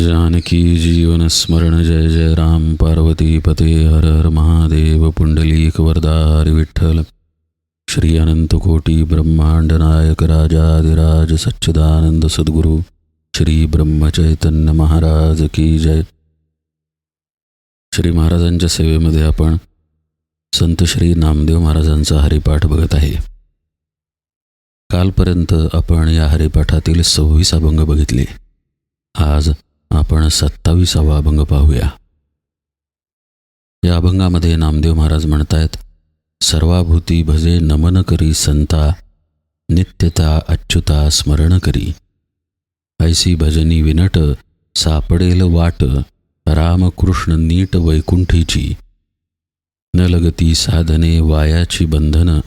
जानकी जीवन स्मरण जय जय राम। पार्वती पते हर हर महादेव। पुंडलीक वरदा हरिविठ्ठल श्री अनंत कोटी ब्रह्मांड नायक राजाधिराज सच्चिदानंद सद्गुरु। श्री ब्रह्मचैतन्य महाराज की जय। श्री महाराजांच्या सेवेमध्ये आपण संत श्री नामदेव महाराजांचा हरिपाठ बघत आहे. कालपर्यंत आपण या हरिपाठातील सव्वीस अभंग बघितले. आज आपण सत्तावीसावा अभंग पाहूया. या अभंगामध्ये नामदेव महाराज म्हणतायत सर्वाभूती भजे नमन करी संता नित्यता अच्युता स्मरण करी. ऐसी भजनी विनट सापडेल वाट रामकृष्ण नीट वैकुंठीची. न लगती साधने वायाची बंधन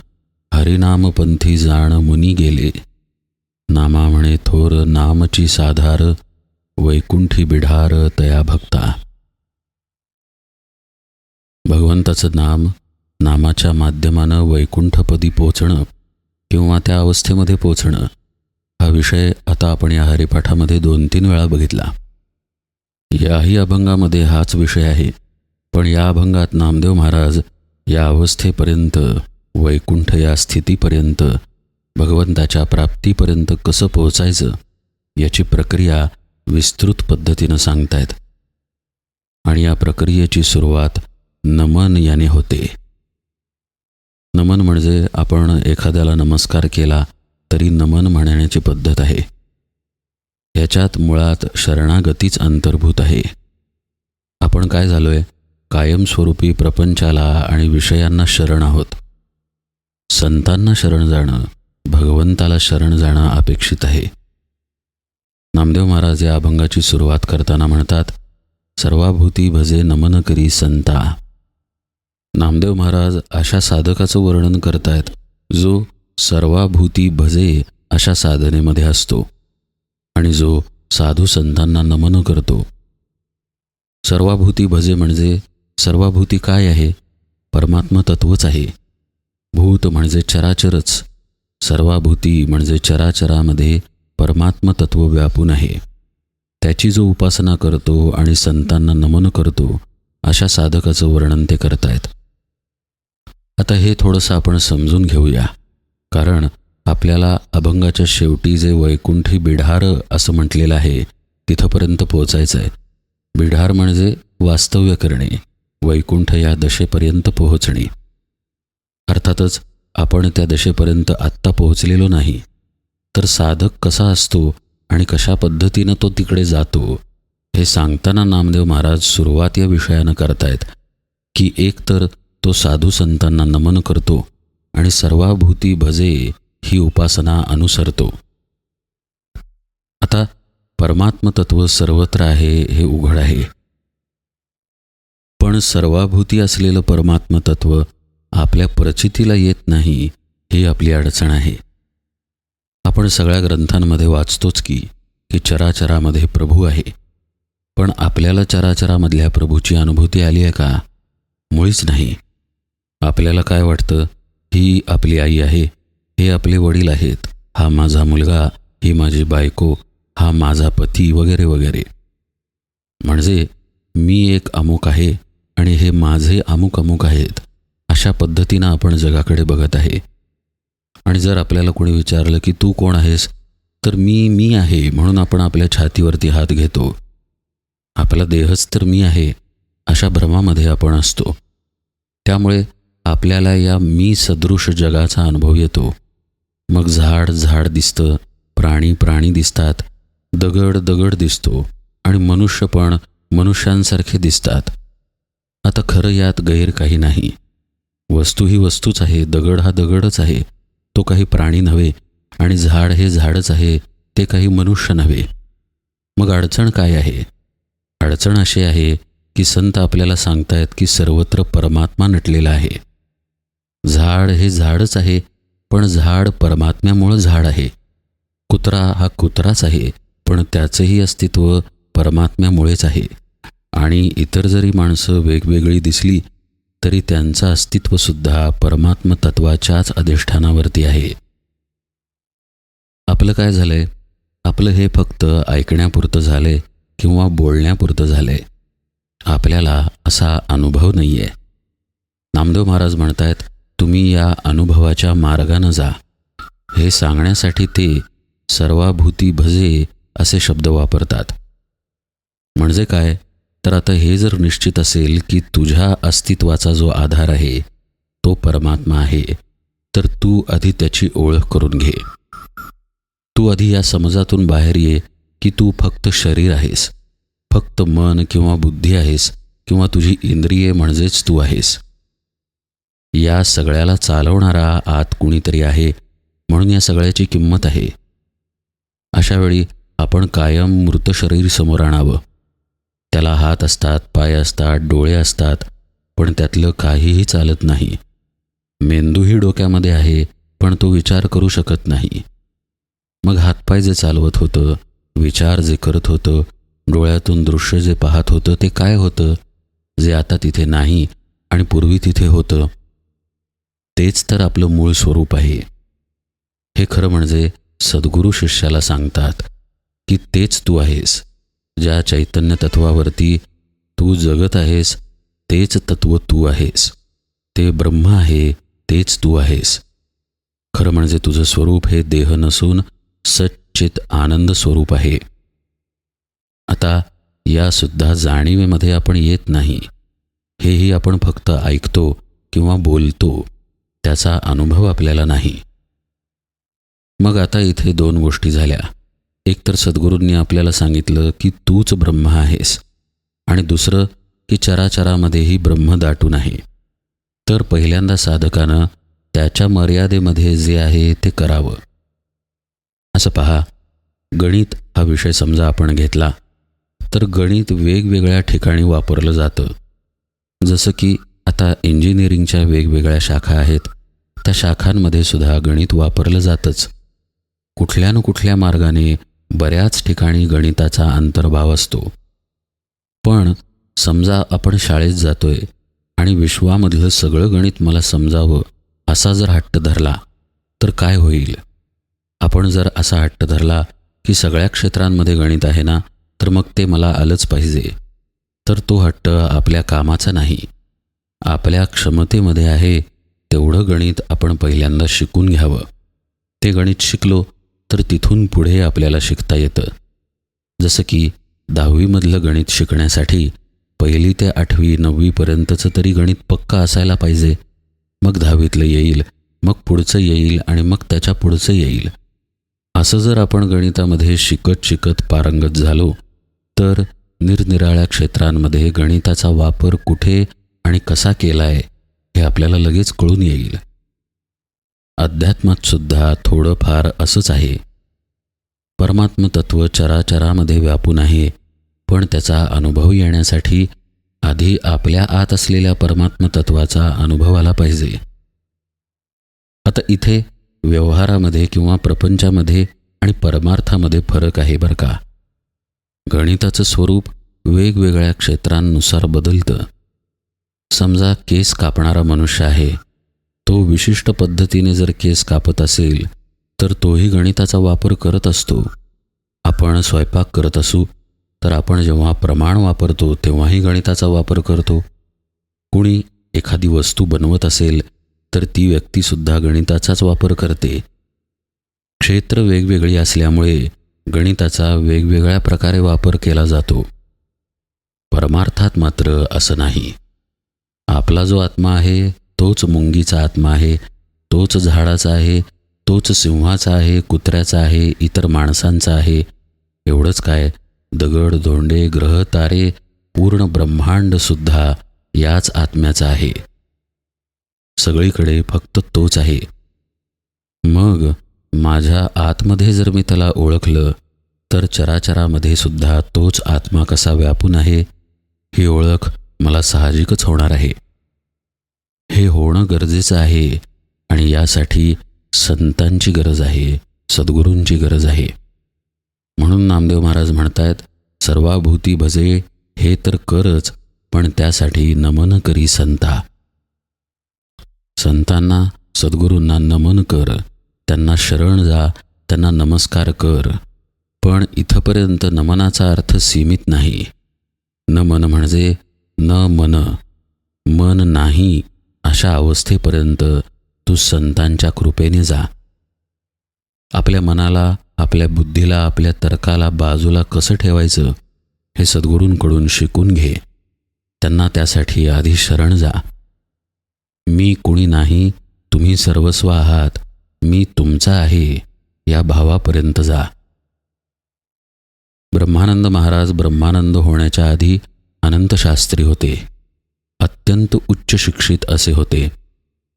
हरिनामपंथी जाण मुनी गेले. नामा म्हणे थोर नामची साधार वैकुंठी बिढार तया भक्ता। भगवंताचं नाम नामाच्या माध्यमानं वैकुंठपदी पोचणं किंवा त्या अवस्थेमध्ये पोचणं हा विषय आता आपण या हरिपाठामध्ये दोन तीन वेळा बघितला. याही अभंगामध्ये हाच विषय आहे पण या अभंगात नामदेव महाराज या अवस्थेपर्यंत वैकुंठ या स्थितीपर्यंत भगवंताच्या प्राप्तीपर्यंत कसं पोहोचायचं याची प्रक्रिया विस्तृत पद्धतीनं सांगतायत. आणि या प्रक्रियेची सुरुवात नमन याने होते. नमन म्हणजे आपण एखाद्याला नमस्कार केला तरी नमन म्हणण्याची पद्धत आहे. ह्याच्यात मुळात शरणागतीच अंतर्भूत आहे. आपण काय झालोय? कायमस्वरूपी प्रपंचाला आणि विषयांना शरण आहोत. संतांना शरण जाणं भगवंताला शरण जाणं अपेक्षित आहे. नामदेव महाराज या अभंगाची सुरुवात करताना म्हणतात सर्वाभूती भजे नमन करी संता. नामदेव महाराज अशा साधकाचं वर्णन करतायत जो सर्वाभूती भजे अशा साधनेमध्ये असतो आणि जो साधू संतांना नमन करतो. सर्वाभूती भजे म्हणजे सर्वाभूती काय आहे? परमात्म तत्वच आहे. भूत म्हणजे चराचरच. सर्वाभूती म्हणजे चराचरामध्ये परमात्म तत्व व्यापून आहे. त्याची जो उपासना करतो आणि संतांना नमन करतो अशा साधकाचं वर्णन ते करतायत. आता हे थोडंसं आपण समजून घेऊया. कारण आपल्याला अभंगाच्या शेवटी जे वैकुंठी बिढार असं म्हटलेलं आहे तिथंपर्यंत पोहोचायचं आहे. बिढार म्हणजे वास्तव्य करणे वैकुंठ या दशेपर्यंत पोहोचणे. अर्थातच आपण त्या दशेपर्यंत आत्ता पोहोचलेलो नाही. तर साधक कसा असतो आणि कशा पद्धतीनं तो तिकडे जातो हे सांगताना नामदेव महाराज सुरुवात या विषयानं करतायत की एकतर तो साधू संतांना नमन करतो आणि सर्वाभूती भजे ही उपासना अनुसरतो. आता परमात्मतत्व सर्वत्र आहे हे उघड आहे. पण सर्वाभूती असलेलं परमात्मतत्व आपल्या प्रचितीला येत नाही ही आपली अडचण आहे. आपण सगळ्या ग्रंथांमध्ये वाचतोच की की चराचरामध्ये प्रभू आहे. पण आपल्याला चराचरामधल्या प्रभूची अनुभूती आली आहे का? मुळीच नाही. आपल्याला काय वाटतं? ही आपली आई आहे हे आपले वडील आहेत हा माझा मुलगा ही माझी बायको हा माझा पती वगैरे वगैरे. म्हणजे मी एक अमुक आहे आणि हे माझे अमुक अमुक आहेत अशा पद्धतीनं आपण जगाकडे बघत आहे. आणि जर आपल्याला कोणी विचारलं की तू कोण आहेस तर मी मी आहे म्हणून आपण आपल्या छातीवरती हात घेतो. आपला देहच तर मी आहे अशा भ्रमामध्ये आपण असतो. त्यामुळे आपल्याला या मी सदृश जगाचा अनुभव येतो. मग झाड झाड दिसतं प्राणी प्राणी दिसतात दगड दगड दिसतो आणि मनुष्य पण मनुष्यांसारखे दिसतात. आता खरं यात गैर काही नाही. वस्तू ही वस्तूच आहे दगड हा दगडच आहे. तो काही प्राणी नव्हे आणि झाड हे झाडच आहे ते काही मनुष्य नव्हे. मग अडचण काय आहे? अडचण अशी आहे की संत आपल्याला सांगतायत की सर्वत्र परमात्मा नटलेला आहे. झाड हे झाडच आहे पण झाड परमात्म्यामुळं झाड आहे. कुत्रा हा कुत्राच आहे पण त्याचंही अस्तित्व परमात्म्यामुळेच आहे. आणि इतर जरी माणसं वेगवेगळी दिसली तरी त्यांचं अस्तित्वसुद्धा परमात्म तत्वाच्याच अधिष्ठानावरती आहे. आपलं काय झालंय? आपलं हे फक्त ऐकण्यापुरतं झालंय किंवा बोलण्यापुरतं झालंय. आपल्याला असा अनुभव नाही आहे नामदेव महाराज म्हणतायत तुम्ही या अनुभवाच्या मार्गानं जा. हे सांगण्यासाठी ते सर्वाभूती भजे असे शब्द वापरतात. म्हणजे काय? तर आता हे जर निश्चित असेल की तुझ्या अस्तित्वाचा जो आधार आहे तो परमात्मा आहे तर तू आधी त्याची ओळख करून घे. तू आधी या समजातून बाहेर ये की तू फक्त शरीर आहेस फक्त मन किंवा बुद्धी आहेस किंवा तुझी इंद्रिये म्हणजेच तू आहेस. या सगळ्याला चालवणारा आत कुणीतरी आहे म्हणून या सगळ्याची किंमत आहे. अशावेळी आपण कायम मृत शरीर समोर आणावं. त्याला हात असतात पाय असतात डोळे असतात पण त्यातलं काहीही चालत नाही. मेंदूही डोक्यामध्ये आहे पण तो विचार करू शकत नाही. मग हातपाय जे चालवत होतं विचार जे करत होतं डोळ्यातून दृश्य जे पाहत होतं ते काय होतं? जे आता तिथे नाही आणि पूर्वी तिथे होतं. तेच तर आपलं मूळ स्वरूप आहे. हे खरं म्हणजे सद्गुरू शिष्याला सांगतात की तेच तू आहेस. ज्या चैतन्य तत्वावरती तू जगत आहेस तेच तत्व तू आहेस. ते ब्रह्म आहे तेच तू आहेस. खरं म्हणजे तुझं स्वरूप हे देह नसून सच्चित आनंद स्वरूप आहे. आता या सुद्धा जाणीवेमध्ये आपण येत नाही. हेही आपण फक्त ऐकतो किंवा बोलतो त्याचा अनुभव आपल्याला नाही. मग आता इथे दोन गोष्टी झाल्या. एक तर सद्गुरूंनी आपल्याला सांगितलं की तूच ब्रह्म आहेस आणि दुसरं की चराचरामध्येही ब्रह्म दाटून आहे तर पहिल्यांदा साधकानं त्याच्या मर्यादेमध्ये जे आहे ते करावं. असं पहा गणित हा विषय समजा आपण घेतला तर गणित वेगवेगळ्या ठिकाणी वापरलं जातं. जसं की आता इंजिनिअरिंगच्या वेगवेगळ्या शाखा आहेत त्या शाखांमध्ये सुद्धा गणित वापरलं जातंच. कुठल्या न कुठल्या मार्गाने बऱ्याच ठिकाणी गणिताचा अंतर्भाव असतो. पण समजा आपण शाळेत जातोय आणि विश्वामधलं सगळं गणित मला समजावं असा जर हट्ट धरला तर काय होईल? आपण जर असा हट्ट धरला की सगळ्या क्षेत्रांमध्ये गणित आहे ना तर मग ते मला आलंच पाहिजे. तर तो हट्ट आपल्या कामाचा नाही. आपल्या क्षमतेमध्ये आहे तेवढं गणित आपण पहिल्यांदा शिकून घ्यावं. ते गणित शिकलो तर तिथून पुढे आपल्याला शिकता येतं. जसं की दहावीमधलं गणित शिकण्यासाठी पहिली ते आठवी नववीपर्यंतचं तरी गणित पक्का असायला पाहिजे. मग दहावीतलं येईल मग पुढचं येईल आणि मग त्याच्या पुढचं येईल. असं जर आपण गणितामध्ये शिकत शिकत पारंगत झालो तर निरनिराळ्या क्षेत्रांमध्ये गणिताचा वापर कुठे आणि कसा केला आहे हे आपल्याला लगेच कळून येईल. अध्यात्मात सुद्धा थोडंफार असंच आहे. परमात्म तत्व चराचरामध्ये व्यापून आहे पण त्याचा अनुभव येण्यासाठी आधी आपल्या आत असलेल्या परमात्म तत्वाचा अनुभव आला पाहिजे. आता इथे व्यवहारामध्ये किंवा प्रपंचामध्ये आणि परमार्थामध्ये फरक आहे बरं का. गणिताचं स्वरूप वेगवेगळ्या क्षेत्रांनुसार बदलतं. समजा केस कापणारा मनुष्य आहे तो विशिष्ट पद्धतीने जर केस कापत असेल तर तोही गणिताचा वापर करत असतो. आपण स्वयंपाक करत असू तर आपण जेव्हा प्रमाण वापरतो तेव्हाही गणिताचा वापर करतो. कुणी एखादी वस्तू बनवत असेल तर ती व्यक्तीसुद्धा गणिताचाच वापर करते. क्षेत्र वेगवेगळी असल्यामुळे गणिताचा वेगवेगळ्या प्रकारे वापर केला जातो. परमार्थात मात्र असं नाही. आपला जो आत्मा आहे तोच मुंगीचा आत्मा आहे तोच झाडाचा आहे तोच सिंहाचा आहे कुत्र्याचा आहे इतर माणसांचा आहे. एवढंच काय? दगड धोंडे ग्रह तारे पूर्ण ब्रह्मांडसुद्धा याच आत्म्याचा आहे. सगळीकडे फक्त तोच आहे. मग माझ्या आतमध्ये जर मी त्याला ओळखलं तर चराचरामध्ये सुद्धा तोच आत्मा कसा व्यापून आहे? ही ओळख मला साहजिकच होणार आहे. हे होणं गरजेचं आहे आणि यासाठी संतांची गरज आहे सद्गुरूंची गरज आहे. म्हणून नामदेव महाराज म्हणतायत सर्वाभूती भजे हे तर करच पण त्यासाठी नमन करी संता. संतांना सद्गुरूंना नमन कर त्यांना शरण जा त्यांना नमस्कार कर. पण इथपर्यंत नमनाचा अर्थ सीमित नाही. नमन म्हणजे न मन मन नाही. अशा अवस्थेपर्यंत तू संतांच्या कृपेने जा. आपल्या मनाला आपल्या बुद्धीला आपल्या तर्काला बाजूला कसं ठेवायचं हे सद्गुरूंकडून शिकून घे. त्यांना त्यासाठी आधी शरण जा. मी कुणी नाही तुम्ही सर्वस्व आहात मी तुमचा आहे या भावापर्यंत जा. ब्रह्मानंद महाराज ब्रह्मानंद होण्याच्या आधी अनंतशास्त्री होते. अत्यंत उच्च शिक्षित असे होते.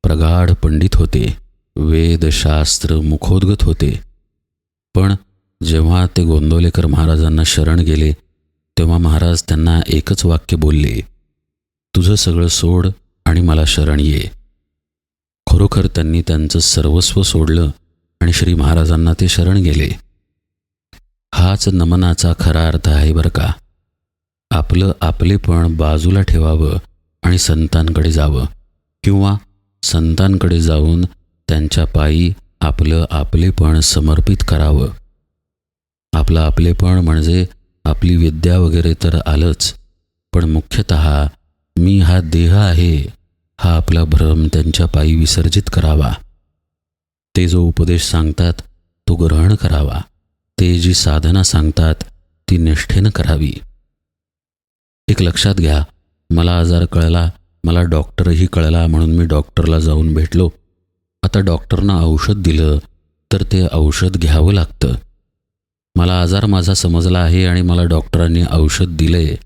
प्रगाढ पंडित होते. वेदशास्त्र मुखोद्गत होते. पण जेव्हा ते गोंदवलेकर महाराजांना शरण गेले तेव्हा महाराज त्यांना एकच वाक्य बोलले तुझं सगळं सोड आणि मला शरण ये. खरोखर त्यांनी त्यांचं सर्वस्व सोडलं आणि श्री महाराजांना ते शरण गेले. हाच नमनाचा खरा अर्थ आहे बरं का. आपलं आपलेपण बाजूला ठेवावं आणि संतांकडे जावं किंवा संतांकडे जाऊन त्यांच्या पायी आपलं आपलेपण समर्पित करावं. आपलं आपलेपण म्हणजे आपली विद्या वगैरे तर आलंच पण मुख्यतः मी हा देह आहे हा आपला भ्रम त्यांच्या पायी विसर्जित करावा. ते जो उपदेश सांगतात तो ग्रहण करावा. ते जी साधना सांगतात ती निष्ठेनं करावी. एक लक्षात घ्या मला आजार कळला मला डॉक्टरही कळला म्हणून मी डॉक्टरला जाऊन भेटलो. आता डॉक्टरनं औषध दिलं तर ते औषध घ्यावं लागतं. मला आजार माझा समजला आहे आणि मला डॉक्टरांनी औषध दिले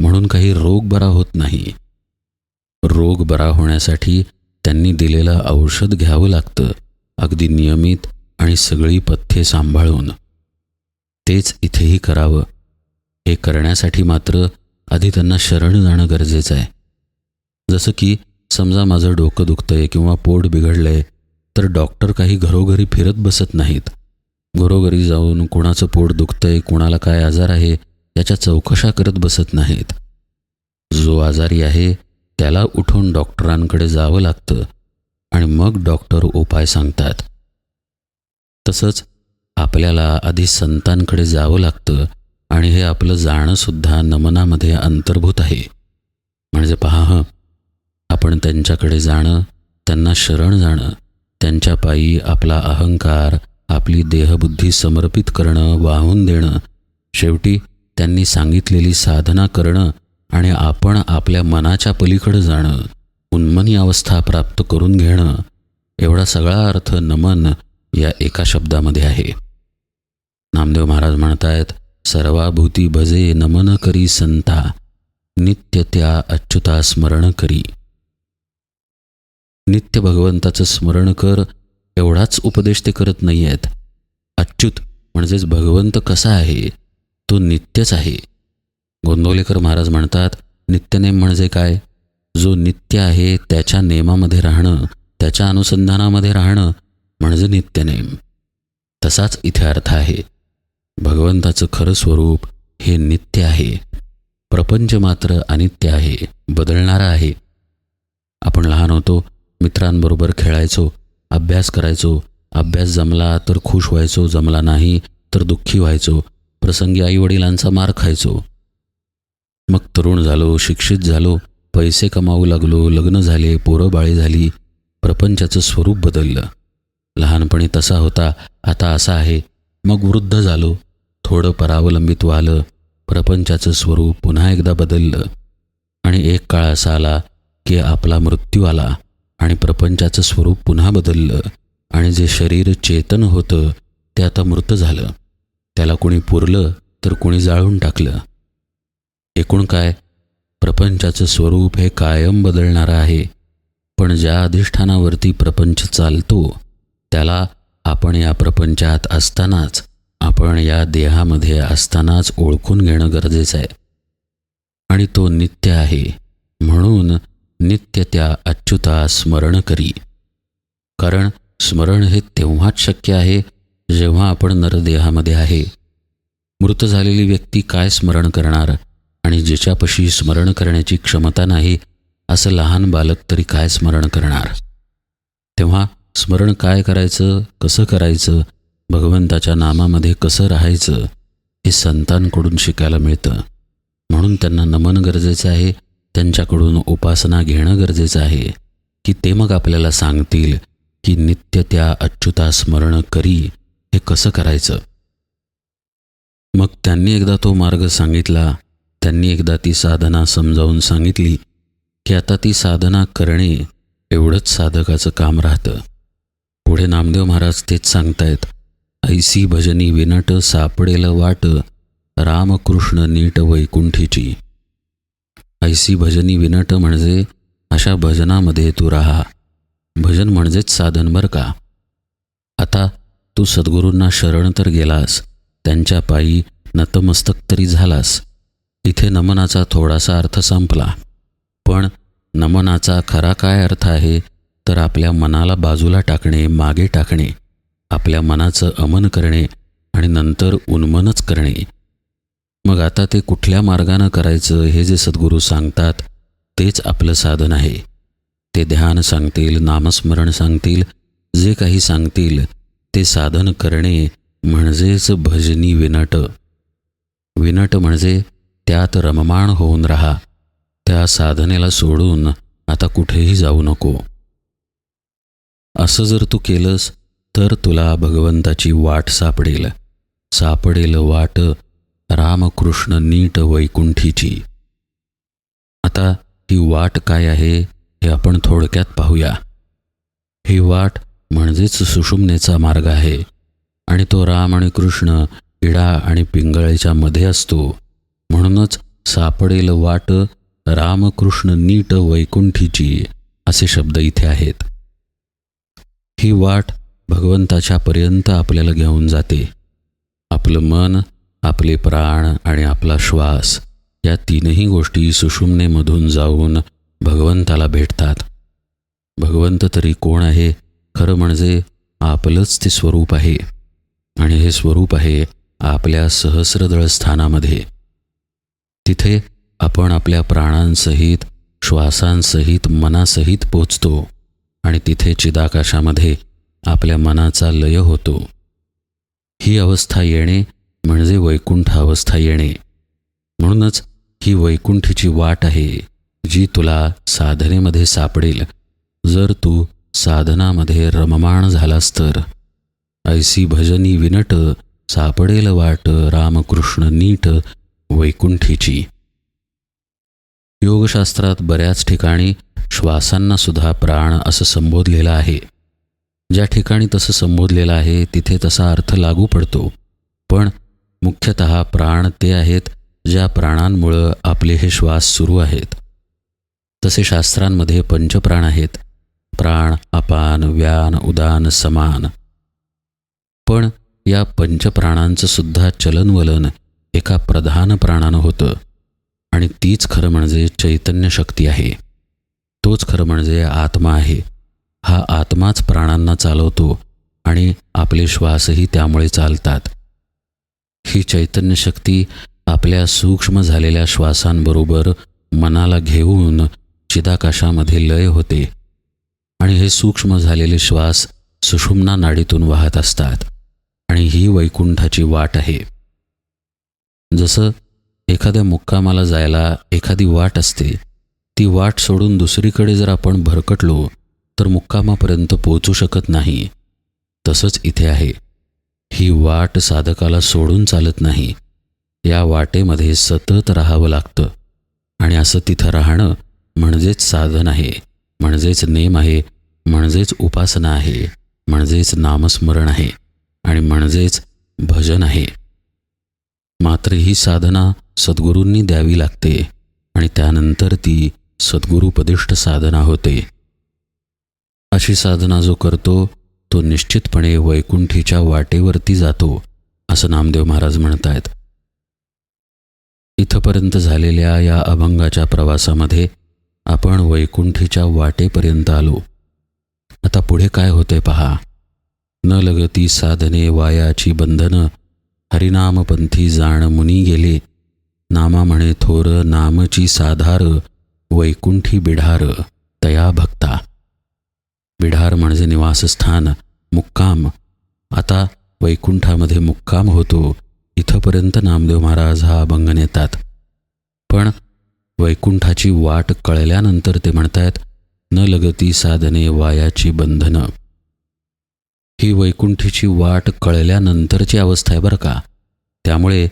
म्हणून काही रोग बरा होत नाही. रोग बरा होण्यासाठी त्यांनी दिलेलं औषध घ्यावं लागतं अगदी नियमित आणि सगळी पथ्ये सांभाळून. तेच इथेही करावं. हे करण्यासाठी मात्र आधी त्यांना शरण जाणं गरजेचं आहे. जसं की समजा माझं डोकं दुखतंय किंवा पोट बिघडलंय तर डॉक्टर काही घरोघरी फिरत बसत नाहीत. घरोघरी जाऊन कुणाचं पोट दुखतंय कुणाला काय आजार आहे याच्या चौकशा करत बसत नाहीत. जो आजारी आहे त्याला उठून डॉक्टरांकडे जावं लागतं आणि मग डॉक्टर उपाय सांगतात. तसंच आपल्याला आधी संतांकडे जावं लागतं आणि हे आपलं जाणंसुद्धा नमनामध्ये अंतर्भूत आहे. म्हणजे पहा हं. आपण त्यांच्याकडे जाणं त्यांना शरण जाणं त्यांच्या पायी आपला अहंकार आपली देहबुद्धी समर्पित करणं वाहून देणं शेवटी त्यांनी सांगितलेली साधना करणं आणि आपण आपल्या मनाच्या पलीकडे जाणं उन्मनी अवस्था प्राप्त करून घेणं एवढा सगळा अर्थ नमन या एका शब्दामध्ये आहे. नामदेव महाराज म्हणत आहेत सर्वाभूती भजे नमन करी संता नित्य त्या अच्युता स्मरण करी. नित्य भगवंताचं स्मरण कर एवढाच उपदेश ते करत नाही आहेत अच्युत म्हणजेच भगवंत कसा आहे? तो नित्यच आहे. गोंदवलेकर महाराज म्हणतात नित्यनेम म्हणजे काय? जो नित्य आहे त्याच्या नेमामध्ये राहणं त्याच्या अनुसंधानामध्ये राहणं म्हणजे नित्यनेम. तसाच इथे अर्थ आहे. भगवंताचं खरं स्वरूप हे नित्य आहे. प्रपंच मात्र अनित्य आहे बदलणारा आहे. आपण लहान होतो मित्रांबरोबर खेळायचो अभ्यास करायचो अभ्यास जमला तर खुश व्हायचो जमला नाही तर दुःखी व्हायचो प्रसंगी आईवडिलांचा मार खायचो. मग तरुण झालो शिक्षित झालो पैसे कमावू लागलो लग्न झाले पोरं बाळी झाली प्रपंचाचं स्वरूप बदललं. लहानपणी तसा होता आता असा आहे. मग वृद्ध झालो थोडं परावलंबित्व आलं प्रपंचाचं स्वरूप पुन्हा एकदा बदललं. आणि एक काळ असा आला की आपला मृत्यू आला आणि प्रपंचाचं स्वरूप पुन्हा बदललं. आणि जे शरीर चेतन होतं ते आता मृत झालं. त्याला कोणी पुरलं तर कोणी जाळून टाकलं. एकूण काय? प्रपंचाचं स्वरूप हे कायम बदलणारं आहे. पण ज्या अधिष्ठानावरती प्रपंच चालतो त्याला आपण या प्रपंचात असतानाच आपण या देहामध्ये असतानाच ओळखून घेणं गरजेचं आहे. आणि तो नित्य आहे म्हणून नित्य त्या अच्युता स्मरण करी. कारण स्मरण हे तेव्हाच शक्य आहे जेव्हा आपण नरदेहामध्ये आहे. मृत झालेली व्यक्ती काय स्मरण करणार आणि जिच्यापाशी स्मरण करण्याची क्षमता नाही असं लहान बालक तरी काय स्मरण करणार? तेव्हा स्मरण काय करायचं कसं करायचं भगवंताच्या नामामध्ये कसं राहायचं हे संतांकडून शिकायला मिळतं. म्हणून त्यांना नमन गरजेचं आहे त्यांच्याकडून उपासना घेणं गरजेचं आहे की ते मग आपल्याला सांगतील की नित्य त्या अच्युता स्मरण करी हे कसं करायचं. मग त्यांनी एकदा तो मार्ग सांगितला त्यांनी एकदा ती साधना समजावून सांगितली की आता ती साधना करणे एवढंच साधकाचं काम राहतं. पुढे नामदेव महाराज तेच सांगतायत ऐसी भजनी विनट सापडेल वाट रामकृष्ण नीट वैकुंठीची. ऐसी भजनी विनट म्हणजे अशा भजनामध्ये तू राहा. भजन म्हणजेच साधन बरं का? आता तू सद्गुरूंना शरण तर गेलास त्यांच्या पायी नतमस्तक तरी झालास. इथे नमनाचा थोडासा अर्थ संपला. पण नमनाचा खरा काय अर्थ आहे तर आपल्या मनाला बाजूला टाकणे मागे टाकणे. आपल्या मनाचं अमन करणे आणि नंतर उन्मनच करणे. मग आता ते कुठल्या मार्गानं करायचं हे जे सद्गुरू सांगतात तेच आपलं साधन आहे. ते ध्यान सांगतील नामस्मरण सांगतील जे काही सांगतील ते साधन करणे म्हणजेच भजनी विनट. विनट म्हणजे त्यात रममाण होऊन राहा त्या साधनेला सोडून आता कुठेही जाऊ नको. असं जर तू केलंस तर तुला भगवंताची वाट सापडेल. सापडेल वाट रामकृष्ण नीट वैकुंठीची. आता ही वाट काय आहे हे आपण थोडक्यात पाहूया. ही वाट म्हणजेच सुषुम्नेचा मार्ग आहे आणि तो राम आणि कृष्ण इडा आणि पिंगळेच्या मध्ये असतो. म्हणूनच सापडेल वाट रामकृष्ण नीट वैकुंठीची असे शब्द इथे आहेत. ही वाट भगवंताच्या पर्यंत आपल्याला घेऊन जाते. आपलं मन आपले प्राण आणि आपला श्वास या तीनही गोष्टी सुषुम्नेमधून जाऊन भगवंताला भेटतात. भगवंत तरी कोण आहे खरं म्हणजे आपलंच ते स्वरूप आहे. आणि हे स्वरूप आहे आपल्या सहस्रदळ स्थानामध्ये. तिथे आपण आपल्या प्राणांसहित श्वासांसहित मनासहित पोचतो. आणि तिथे चिदाकाशामध्ये आपल्या मनाचा लय होतो. ही अवस्था येणे म्हणजे वैकुंठ अवस्था येणे. म्हणूनच ही वैकुंठीची वाट आहे जी तुला साधनेमध्ये सापडेल. जर तू साधनामध्ये रममाण झालास तर. ऐसी भजनी विनट सापडेल वाट रामकृष्ण नीट वैकुंठीची. योगशास्त्रात बऱ्याच ठिकाणी श्वासांना सुद्धा प्राण असं संबोधलेलं आहे. ज्या ठिकाणी तसं संबोधलेलं आहे तिथे तसा अर्थ लागू पडतो. पण मुख्यतः प्राण ते आहेत ज्या प्राणांमुळं आपले हे श्वास सुरू आहेत. तसे शास्त्रांमध्ये पंचप्राण आहेत. प्राण अपान व्यान उदान समान. पण या पंचप्राणांचं सुद्धा चलनवलन एका प्रधान प्राणानं होतं. आणि तीच खरं म्हणजे चैतन्य शक्ती आहे. तोच खरं म्हणजे आत्मा आहे. हा आत्माच प्राणांना चालवतो आणि आपले श्वासही त्यामुळे चालतात. ही चैतन्य शक्ती आपल्या सूक्ष्म झालेल्या श्वासांबरोबर मनाला घेऊन चिदाकाशामध्ये लय होते आणि हे सूक्ष्म झालेले श्वास सुषुम्ना नाडीतून वाहत असतात आणि ही वैकुंठाची वाट आहे. जसं एखाद्या मुक्कामाला जायला एखादी वाट असते ती वाट सोडून दुसरीकडे जर आपण भरकटलो तर मुक्कामापर्यंत पोचू शकत नाही. तसंच इथे आहे. ही वाट साधकाला सोडून चालत नाही. या वाटेमध्ये सतत राहावं लागतं. आणि असं तिथं राहणं म्हणजेच साधन आहे. म्हणजेच नेम आहे. म्हणजेच उपासना आहे. म्हणजेच नामस्मरण आहे. आणि म्हणजेच भजन आहे. मात्र ही साधना सद्गुरूंनी द्यावी लागते. आणि त्यानंतर ती सद्गुरुपदिष्ट साधना होते. अशी साधना जो करतो तो निश्चितपणे वैकुंठीच्या वाटेवरती जातो असं नामदेव महाराज म्हणत आहेत इथपर्यंत झालेल्या या अभंगाच्या प्रवासामध्ये आपण वैकुंठीच्या वाटेपर्यंत आलो. आता पुढे काय होते पहा. न लगती साधने वायाची बंधनं हरिनामपंथी जाण मुनी गेले. नामा म्हणे थोर नामची साधार वैकुंठी बिढार तया भक्ता। बिढार म्हणजे निवासस्थान मुक्काम. आता वैकुंठामध्ये मुक्काम होतो. इथंपर्यंत नामदेव महाराज हा अभंग नेतात. पण वैकुंठाची वाट कळल्यानंतर ते म्हणतायत न लगती साधने वायाची बंधनं. ही वैकुंठीची वाट कळल्यानंतरची अवस्था आहे बरं का. त्यामुळे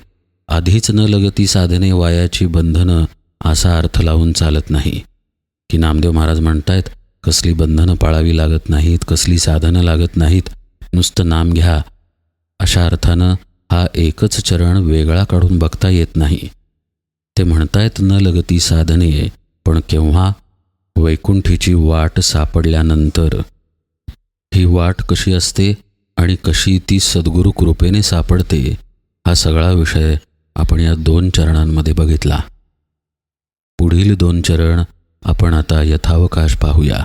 आधीच न लगती साधने वायाची बंधनं असा अर्थ लावून चालत नाही. की नामदेव महाराज म्हणतायत कसली बंधनं पाळावी लागत नाहीत कसली साधनं लागत नाहीत नुसतं नाम घ्या. अशा अर्थानं हा एकच चरण वेगळा काढून बघता येत नाही. ते म्हणतायत न लगती साधने पण केव्हा? वैकुंठीची वाट सापडल्यानंतर. ही वाट कशी असते आणि कशी ती सद्गुरू कृपेने सापडते हा सगळा विषय आपण या दोन चरणांमध्ये बघितला. पुढील दोन चरण आपण आता यथावकाश पाहूया.